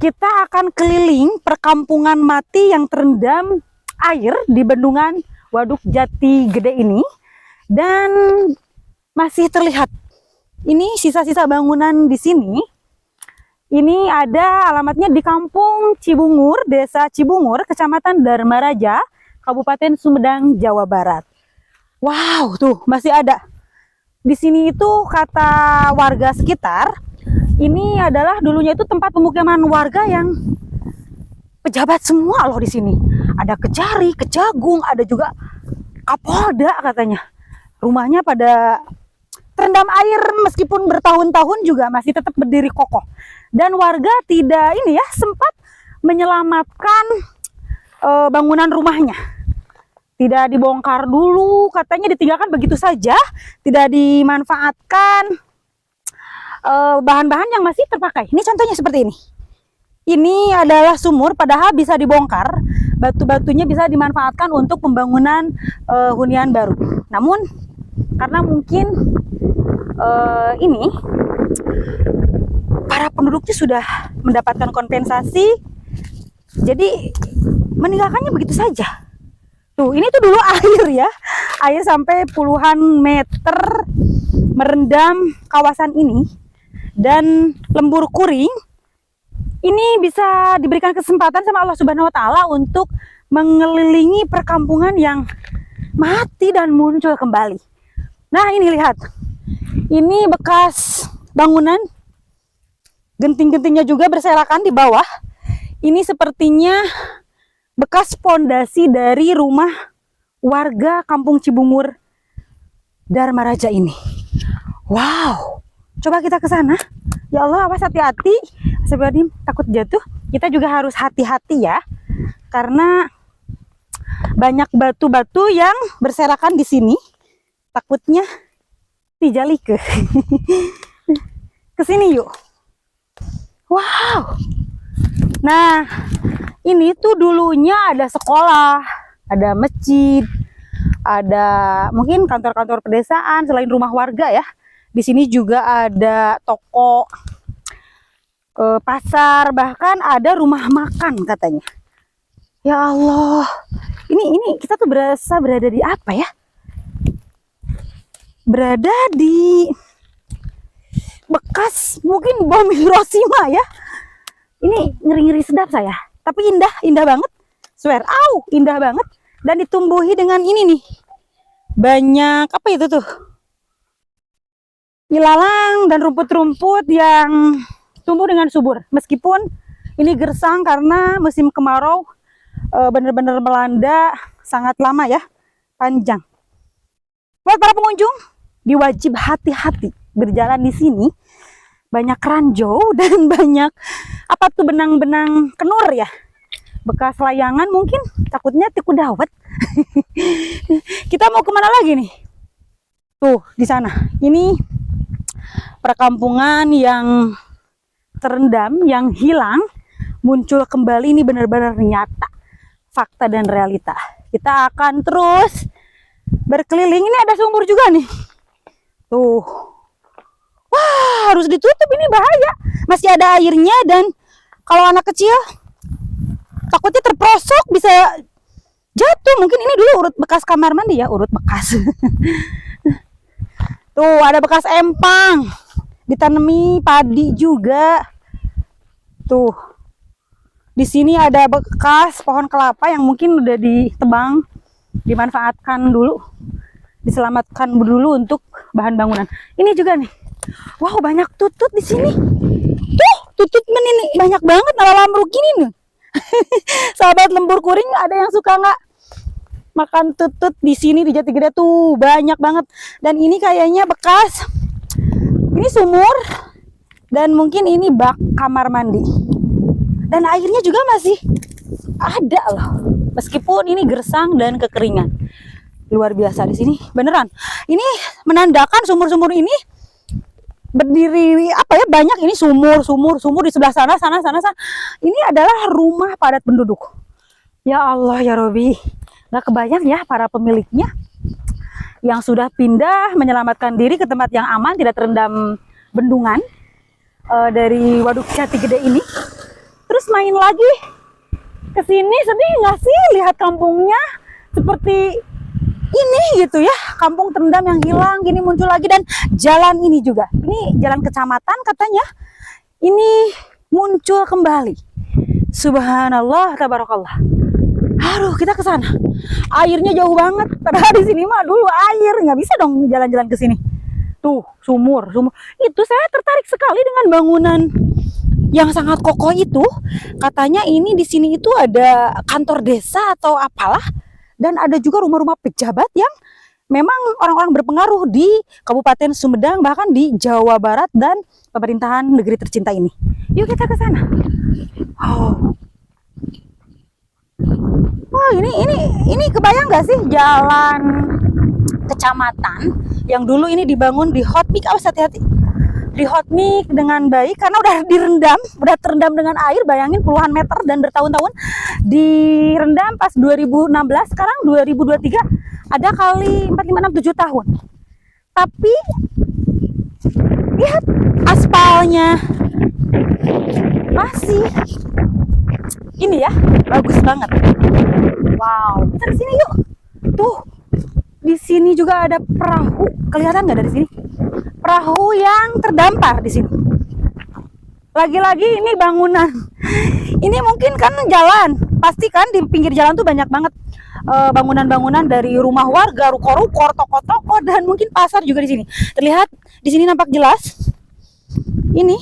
kita akan keliling perkampungan mati yang terendam air di bendungan Waduk Jati Gede ini dan masih terlihat ini sisa-sisa bangunan di sini. Ini ada alamatnya di Kampung Cibungur, Desa Cibungur, Kecamatan Dharma Raja, Kabupaten Sumedang, Jawa Barat. Wow, tuh masih ada. Di sini itu kata warga sekitar, ini adalah dulunya itu tempat pemukiman warga yang pejabat semua loh di sini. Ada Kejari, Kejagung, ada juga Kapolda katanya. Rumahnya pada terendam air meskipun bertahun-tahun juga masih tetap berdiri kokoh. Dan warga tidak ini ya sempat menyelamatkan eh, bangunan rumahnya. Tidak dibongkar dulu, katanya ditinggalkan begitu saja, tidak dimanfaatkan eh, bahan-bahan yang masih terpakai. Ini contohnya seperti ini. Ini adalah sumur, padahal bisa dibongkar. Batu-batunya bisa dimanfaatkan untuk pembangunan eh, hunian baru. Namun karena mungkin eh, ini para penduduknya sudah mendapatkan kompensasi, jadi meninggalkannya begitu saja. Tuh, ini tuh dulu air ya, air sampai puluhan meter merendam kawasan ini dan lembur kuring ini bisa diberikan kesempatan sama Allah Subhanahu wa taala untuk mengelilingi perkampungan yang mati dan muncul kembali. Nah, ini lihat. Ini bekas bangunan genting-gentingnya juga berserakan di bawah. Ini sepertinya bekas pondasi dari rumah warga Kampung Cibungur Dharma Raja ini. Wow, coba kita ke sana. Ya Allah, awas hati-hati. Sebenarnya takut jatuh. Kita juga harus hati-hati ya, karena banyak batu-batu yang berserakan di sini. Takutnya dijali ke. ke sini yuk. Wow. Nah, ini tuh dulunya ada sekolah, ada masjid, ada mungkin kantor-kantor pedesaan selain rumah warga ya. Di sini juga ada toko, eh, pasar, bahkan ada rumah makan katanya. Ya Allah, ini ini kita tuh berasa berada di apa ya? Berada di bekas mungkin bom Hiroshima ya. Ini ngeri-ngeri sedap saya. Tapi indah, indah banget. Swear, au, indah banget. Dan ditumbuhi dengan ini nih. Banyak apa itu tuh? Ilalang dan rumput-rumput yang tumbuh dengan subur. Meskipun ini gersang karena musim kemarau eh, benar-benar melanda sangat lama ya, panjang. Buat para pengunjung, diwajib hati-hati berjalan di sini. Banyak ranjau dan banyak apa tuh benang-benang kenur ya. Bekas layangan mungkin takutnya tiku dawet. Kita mau ke mana lagi nih? Tuh di sana. Ini perkampungan yang terendam, yang hilang, muncul kembali ini benar-benar nyata, fakta dan realita. Kita akan terus berkeliling. Ini ada sumur juga nih. Tuh. Wah, harus ditutup ini bahaya. Masih ada airnya dan kalau anak kecil takutnya terprosok bisa jatuh. Mungkin ini dulu urut bekas kamar mandi ya, urut bekas. Tuh, ada bekas empang. Ditanami padi juga. Tuh. Di sini ada bekas pohon kelapa yang mungkin udah ditebang, dimanfaatkan dulu, diselamatkan dulu untuk bahan bangunan. Ini juga nih. Wow, banyak tutut di sini. Tuh, tutut men ini banyak banget ala lambruk gini nih. Sahabat lembur kuring ada yang suka nggak makan tutut di sini di Jati Gede tuh banyak banget. Dan ini kayaknya bekas ini sumur dan mungkin ini bak kamar mandi. Dan airnya juga masih ada loh. Meskipun ini gersang dan kekeringan. Luar biasa di sini, beneran. Ini menandakan sumur-sumur ini berdiri apa ya banyak ini sumur sumur sumur di sebelah sana sana sana sana ini adalah rumah padat penduduk ya Allah ya Robi nggak kebayang ya para pemiliknya yang sudah pindah menyelamatkan diri ke tempat yang aman tidak terendam bendungan eh, dari waduk jati gede ini. Terus main lagi ke sini sedih nggak sih lihat kampungnya seperti ini gitu ya? Kampung terendam yang hilang gini muncul lagi dan jalan ini juga. Ini jalan kecamatan katanya. Ini muncul kembali. Subhanallah tabarakallah aduh kita ke sana. Airnya jauh banget. Padahal di sini mah dulu air. Nggak bisa dong jalan-jalan ke sini. Tuh sumur sumur. Itu saya tertarik sekali dengan bangunan yang sangat kokoh itu. Katanya ini di sini itu ada kantor desa atau apalah. Dan ada juga rumah-rumah pejabat yang memang orang-orang berpengaruh di Kabupaten Sumedang bahkan di Jawa Barat dan pemerintahan negeri tercinta ini. Yuk kita ke sana. Oh. Wah ini ini ini kebayang nggak sih jalan kecamatan yang dulu ini dibangun di Hotmik awas hati-hati. Di Hotmik dengan baik karena udah direndam udah terendam dengan air bayangin puluhan meter dan bertahun-tahun direndam pas 2016 sekarang 2023 ada kali 4 5 6 7 tahun. Tapi lihat aspalnya. Masih ini ya bagus banget. Wow kita ke sini yuk. Tuh di sini juga ada perahu. Kelihatan nggak dari sini? Perahu yang terdampar di sini. Lagi-lagi ini bangunan. Ini mungkin kan jalan. Pasti kan di pinggir jalan tuh banyak banget eh, bangunan-bangunan dari rumah warga ruko-ruko toko-toko dan mungkin pasar juga di sini. Terlihat di sini nampak jelas. Ini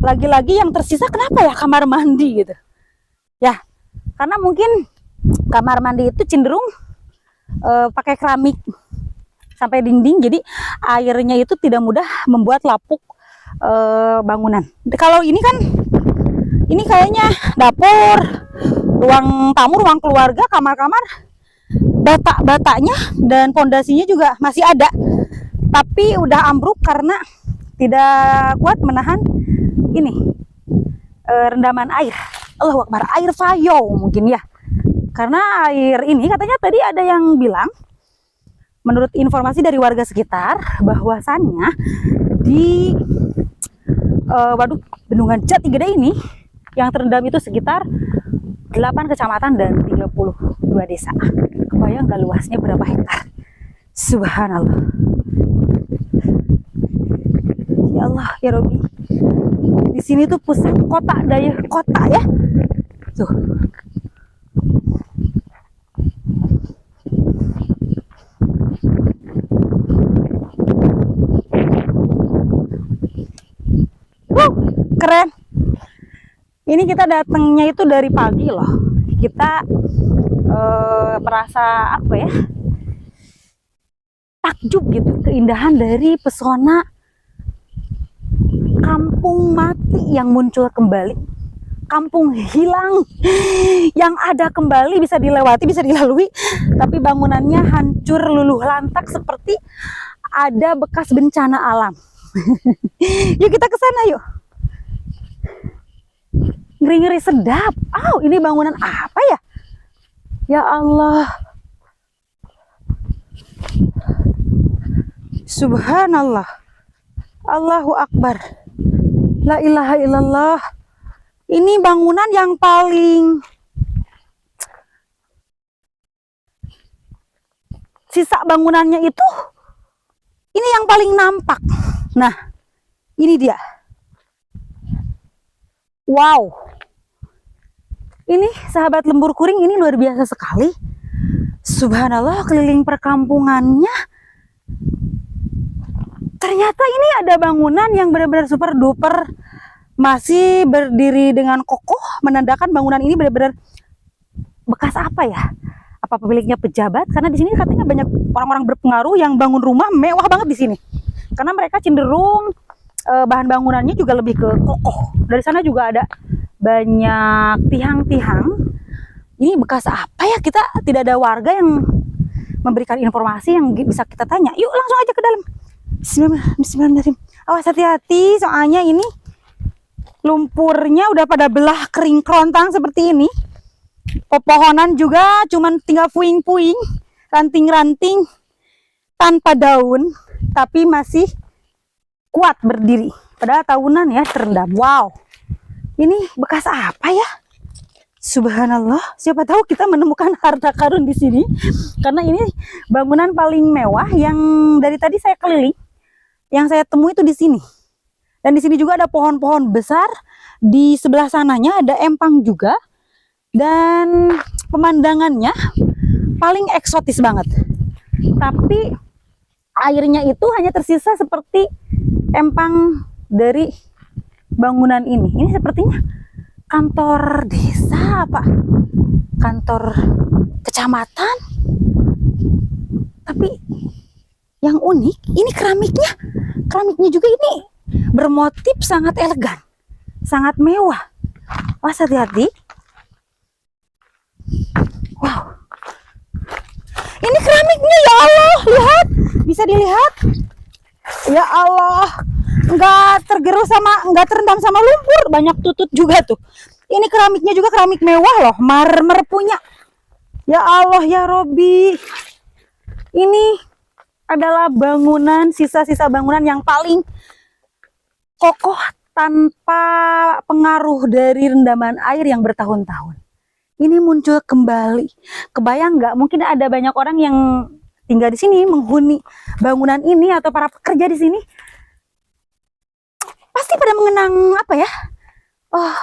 lagi-lagi yang tersisa kenapa ya kamar mandi gitu ya karena mungkin kamar mandi itu cenderung eh, pakai keramik sampai dinding jadi airnya itu tidak mudah membuat lapuk eh, bangunan. Kalau ini kan ini kayaknya dapur ruang tamu ruang keluarga kamar-kamar batak-bataknya dan pondasinya juga masih ada. Tapi udah ambruk karena tidak kuat menahan ini eh, rendaman air Allah Akbar air fayo mungkin ya karena air ini katanya tadi ada yang bilang menurut informasi dari warga sekitar bahwasannya di eh, waduk bendungan Jati Gede ini yang terendam itu sekitar 8 kecamatan dan 32 desa. Kebayang gak luasnya berapa hektar? Subhanallah. Allah, ya Robi. Di sini tuh pusat kota daya kota ya. Tuh. Wuh, keren. Ini kita datangnya itu dari pagi loh. Kita eh, merasa apa ya? Takjub gitu keindahan dari pesona kampung mati yang muncul kembali. Kampung hilang yang ada kembali bisa dilewati, bisa dilalui, tapi bangunannya hancur luluh lantak seperti ada bekas bencana alam. yuk kita ke sana yuk. Ngeri-ngeri sedap. Oh, ini bangunan apa ya? Ya Allah. Subhanallah. Allahu Akbar. La ilaha illallah. Ini bangunan yang paling sisa bangunannya itu ini yang paling nampak. Nah, ini dia. Wow. Ini sahabat lembur kuring ini luar biasa sekali. Subhanallah keliling perkampungannya. Ternyata ini ada bangunan yang benar-benar super duper masih berdiri dengan kokoh menandakan bangunan ini benar-benar bekas apa ya? Apa pemiliknya pejabat? Karena di sini katanya banyak orang-orang berpengaruh yang bangun rumah mewah banget di sini. Karena mereka cenderung eh, bahan bangunannya juga lebih ke kokoh. Dari sana juga ada banyak tiang-tiang. Ini bekas apa ya? Kita tidak ada warga yang memberikan informasi yang bisa kita tanya. Yuk langsung aja ke dalam. Bismillah- Bismillahirrahmanirrahim. Awas hati-hati soalnya ini lumpurnya udah pada belah kering kerontang seperti ini. Pepohonan juga cuman tinggal puing-puing, ranting-ranting tanpa daun, tapi masih kuat berdiri. Padahal tahunan ya terendam. Wow. Ini bekas apa ya? Subhanallah, siapa tahu kita menemukan harta karun di sini. Karena ini bangunan paling mewah yang dari tadi saya keliling. Yang saya temui itu di sini. Dan di sini juga ada pohon-pohon besar. Di sebelah sananya ada empang juga. Dan pemandangannya paling eksotis banget. Tapi airnya itu hanya tersisa seperti empang dari bangunan ini. Ini sepertinya kantor desa apa kantor kecamatan tapi yang unik ini keramiknya. Keramiknya juga ini bermotif sangat elegan sangat mewah. Was hati-hati. Wow. Ini keramiknya ya Allah. Lihat bisa dilihat. Ya Allah nggak tergerus sama nggak terendam sama lumpur. Banyak tutut juga tuh. Ini keramiknya juga keramik mewah loh marmer punya. Ya Allah ya Robi. Ini adalah bangunan sisa-sisa bangunan yang paling kokoh tanpa pengaruh dari rendaman air yang bertahun-tahun ini muncul kembali kebayang nggak mungkin ada banyak orang yang tinggal di sini menghuni bangunan ini atau para pekerja di sini pasti pada mengenang apa ya? Oh,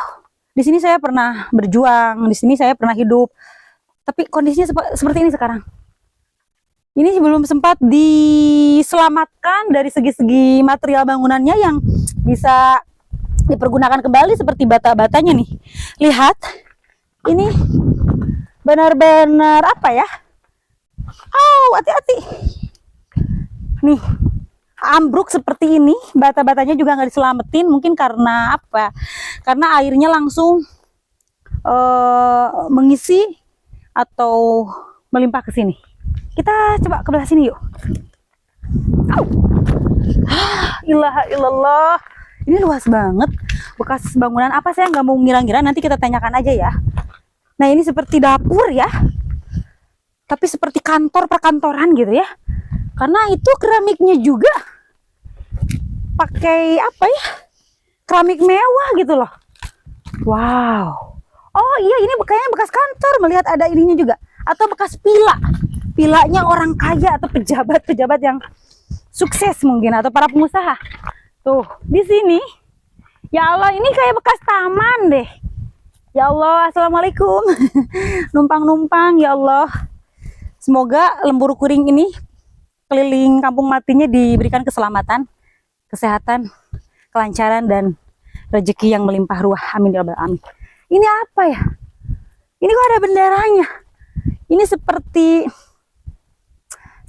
di sini saya pernah berjuang, di sini saya pernah hidup. Tapi kondisinya sep seperti ini sekarang. Ini belum sempat diselamatkan dari segi-segi material bangunannya yang bisa dipergunakan kembali seperti bata-batanya nih. Lihat, ini benar-benar apa ya? Oh, hati-hati. Nih, ambruk seperti ini bata-batanya juga nggak diselamatin mungkin karena apa karena airnya langsung uh, mengisi atau melimpah ke sini kita coba ke belah sini yuk. Au. ilaha illallah. Ini luas banget. Bekas bangunan apa saya nggak mau ngira-ngira? Nanti kita tanyakan aja ya. Nah ini seperti dapur ya. Tapi seperti kantor perkantoran gitu ya. Karena itu keramiknya juga pakai apa ya? Keramik mewah gitu loh. Wow. Oh iya ini kayaknya bekas kantor. Melihat ada ininya juga. Atau bekas pila pilanya orang kaya atau pejabat-pejabat yang sukses mungkin atau para pengusaha tuh di sini ya Allah ini kayak bekas taman deh ya Allah assalamualaikum numpang-numpang ya Allah semoga lembur kuring ini keliling kampung matinya diberikan keselamatan, kesehatan, kelancaran dan rezeki yang melimpah ruah. Amin ya rabbal alamin. Ini apa ya? Ini kok ada benderanya? Ini seperti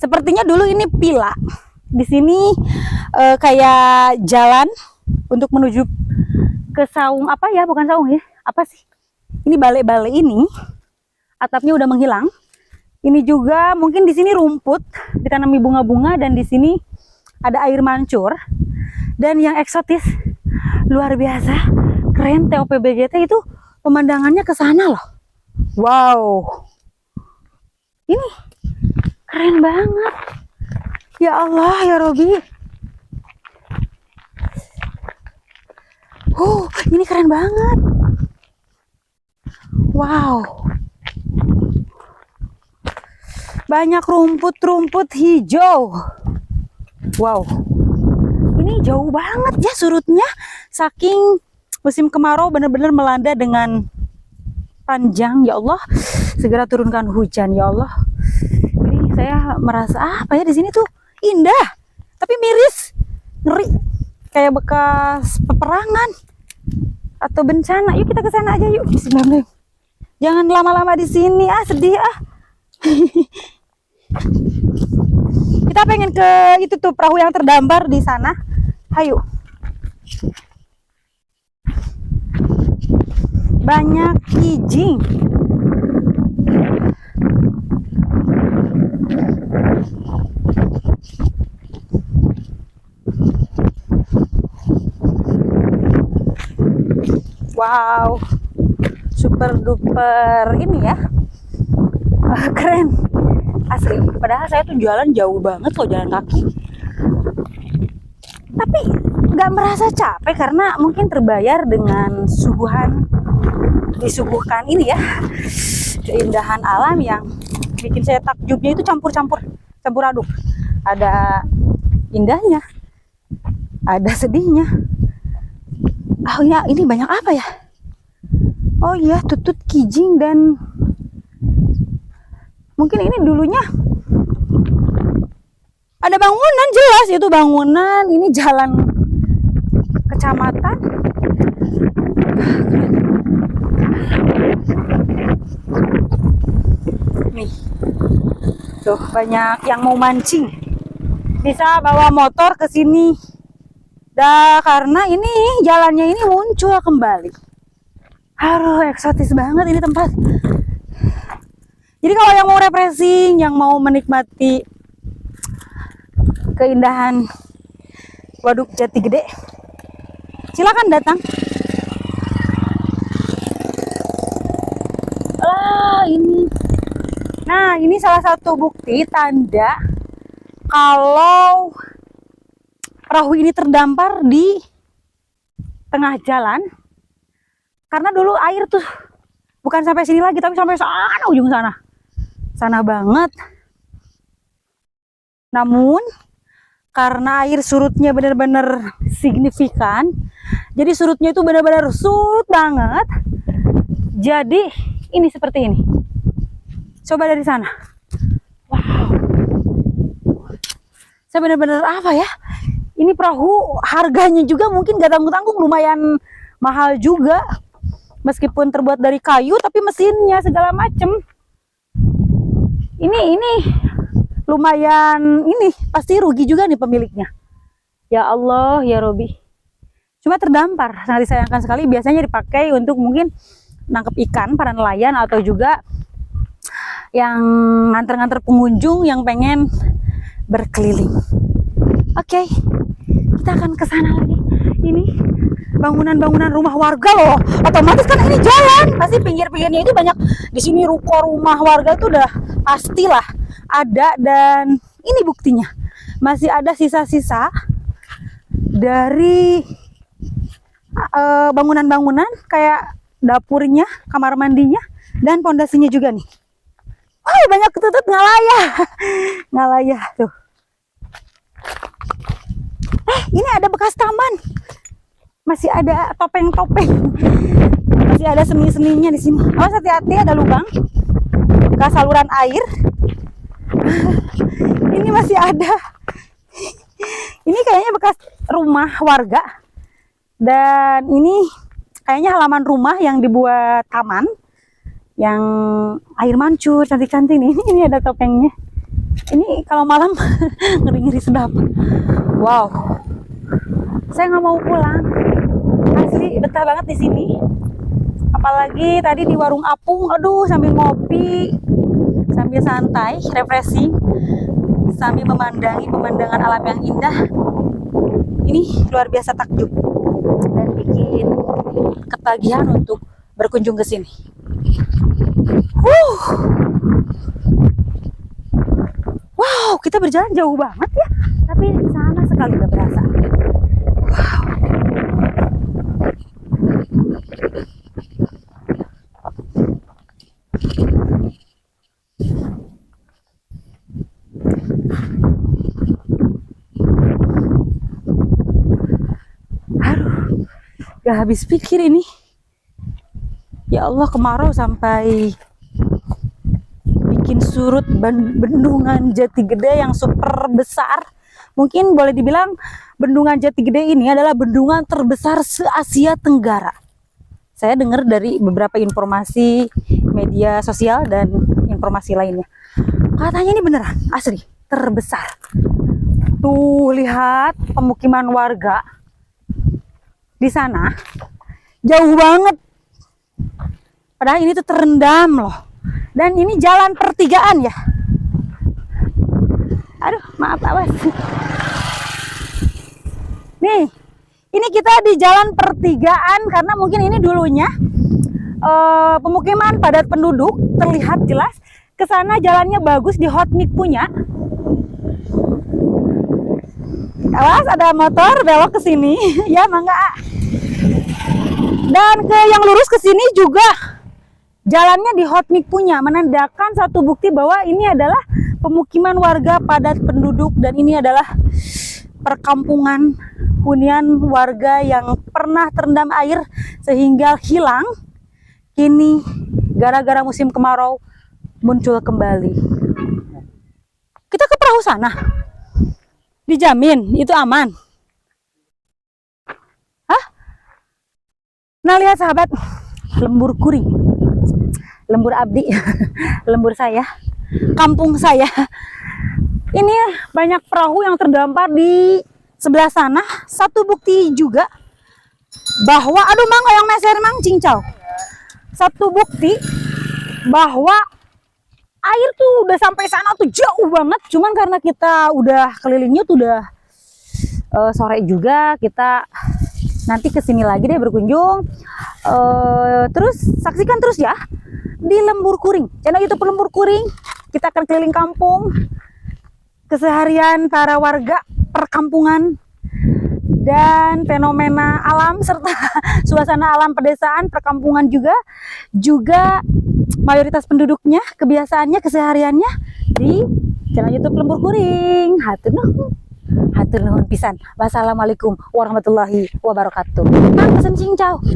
sepertinya dulu ini pila. Di sini uh, kayak jalan untuk menuju ke saung apa ya? Bukan saung ya? Apa sih? Ini balai-balai ini atapnya udah menghilang ini juga mungkin di sini rumput, ditanami bunga-bunga dan di sini ada air mancur. Dan yang eksotis luar biasa, keren TOPBGT itu pemandangannya ke sana loh. Wow. Ini keren banget. Ya Allah, ya Robi. Oh, ini keren banget. Wow banyak rumput-rumput hijau. Wow, ini jauh banget ya surutnya. Saking musim kemarau benar-benar melanda dengan panjang. Ya Allah, segera turunkan hujan ya Allah. Saya merasa ah, apa ya di sini tuh indah, tapi miris, ngeri, kayak bekas peperangan atau bencana. Yuk kita ke sana aja yuk. Bismillah. Jangan lama-lama di sini ah sedih ah. Kita pengen ke itu tuh perahu yang terdampar di sana. Ayo. Banyak kijing. Wow. Super duper ini ya. keren asli padahal saya tuh jalan jauh banget loh jalan kaki tapi nggak merasa capek karena mungkin terbayar dengan suguhan disuguhkan ini ya keindahan alam yang bikin saya takjubnya itu campur-campur campur aduk. Ada indahnya ada sedihnya. Oh ya ini banyak apa ya? Oh iya tutut kijing dan mungkin ini dulunya. Ada bangunan jelas itu bangunan. Ini jalan kecamatan nih tuh banyak yang mau mancing bisa bawa motor ke sini dah karena ini jalannya ini muncul kembali aduh eksotis banget ini tempat jadi kalau yang mau refreshing yang mau menikmati keindahan Waduk Jati Gede. Silakan datang. Ah, ini. Nah, ini salah satu bukti tanda kalau perahu ini terdampar di tengah jalan. Karena dulu air tuh bukan sampai sini lagi, tapi sampai sana ujung sana. Sana banget. Namun karena air surutnya benar-benar signifikan. Jadi surutnya itu benar-benar surut banget. Jadi ini seperti ini. Coba dari sana. Wow. Saya benar-benar apa ya? Ini perahu harganya juga mungkin gak tanggung-tanggung lumayan mahal juga. Meskipun terbuat dari kayu tapi mesinnya segala macem. Ini ini lumayan ini pasti rugi juga nih pemiliknya. Ya Allah, ya Robi. Cuma terdampar, sangat disayangkan sekali. Biasanya dipakai untuk mungkin nangkep ikan para nelayan atau juga yang nganter-nganter pengunjung yang pengen berkeliling. Oke, kita akan ke sana lagi. Ini bangunan-bangunan rumah warga loh. Otomatis kan ini jalan, pasti pinggir-pinggirnya itu banyak di sini ruko rumah warga itu udah pastilah ada dan ini buktinya masih ada sisa-sisa dari bangunan bangunan-bangunan kayak dapurnya, kamar mandinya dan pondasinya juga nih. Wah, banyak ketutut ngalayah. ngalayah tuh. Eh, ini ada bekas taman. Masih ada topeng-topeng. Masih ada seni-seninya di sini. Awas hati-hati ada lubang. Bekas saluran air ini masih ada ini kayaknya bekas rumah warga dan ini kayaknya halaman rumah yang dibuat taman yang air mancur cantik-cantik nih. Ini, ini ada topengnya. Ini kalau malam ngeri-ngeri sedap. Wow. Saya nggak mau pulang. Asli betah banget di sini. Apalagi tadi di warung apung aduh sambil ngopi sambil santai, refreshing, sambil memandangi pemandangan alam yang indah. Ini luar biasa takjub. Dan bikin ketagihan untuk berkunjung ke sini. Uh. Wow, kita berjalan jauh banget ya, tapi sama sekali gak berasa. Wow. gak habis pikir ini ya Allah kemarau sampai bikin surut bendungan jati gede yang super besar mungkin boleh dibilang bendungan jati gede ini adalah bendungan terbesar se-Asia Tenggara. Saya dengar dari beberapa informasi media sosial dan informasi lainnya. Katanya ini beneran asli terbesar. Tuh lihat pemukiman warga di sana. Jauh banget. Padahal ini tuh terendam loh. Dan ini jalan pertigaan ya. Aduh, maaf awas. Nih, ini kita di jalan pertigaan karena mungkin ini dulunya uh, pemukiman padat penduduk terlihat jelas. Ke sana jalannya bagus di Hotmik punya. awas ada motor belok ke sini ya mangga. Dan ke yang lurus ke sini juga jalannya di Hotmik punya menandakan satu bukti bahwa ini adalah pemukiman warga padat penduduk dan ini adalah perkampungan hunian warga yang pernah terendam air sehingga hilang. Kini gara-gara musim kemarau muncul kembali. Kita ke perahu sana. Dijamin itu aman nah lihat sahabat. Lembur kuring. Lembur abdi. Lembur saya. Kampung saya. Ini banyak perahu yang terdampar di sebelah sana. Satu bukti juga bahwa aduh mang yang meser mang cincau. Satu bukti bahwa air tuh udah sampai sana tuh jauh banget. Cuman karena kita udah kelilingnya tuh udah eh, sore juga kita nanti ke sini lagi deh berkunjung. Eh, terus saksikan terus ya di Lembur Kuring. Channel YouTube Lembur Kuring. Kita akan keliling kampung. Keseharian para warga perkampungan dan fenomena alam serta suasana alam pedesaan perkampungan juga. Juga mayoritas penduduknya kebiasaannya kesehariannya di channel YouTube Lembur Kuring. Hatur nuhun hatur nuhun pisan. Wassalamualaikum warahmatullahi wabarakatuh. Mang pesen cincau